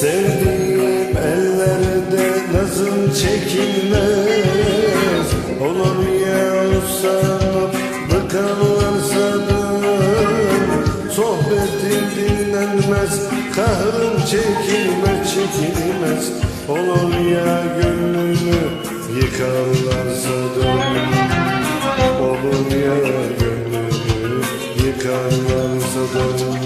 Sevdiğim ellerde nazım çekilmez. Olur ya usanıp bıkanlar sanırım Sohbetim dinlenmez, kahrım çekilmez, çekilmez. Olur ya gönlümü yıkarlar sanırım Olur ya gönlümü yıkarlar sanırım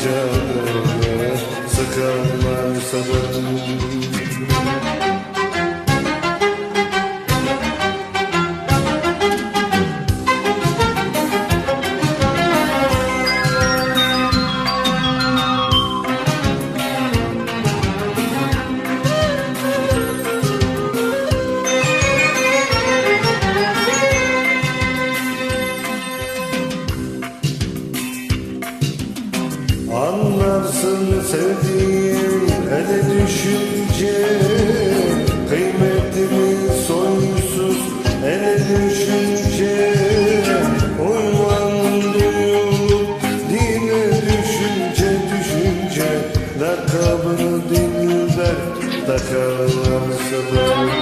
tatlı canını sıkarlarsa Anlarsın sevdiğim ele düşünce. Kıymetimi soysuz ele düşünce. Uyman duyulup dine düşünce düşünce. Lakabını dilber takarlarsa da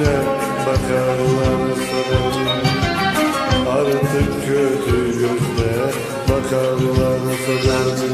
gözle bakarlarsa da Artık kötü gözle bakarlarsa da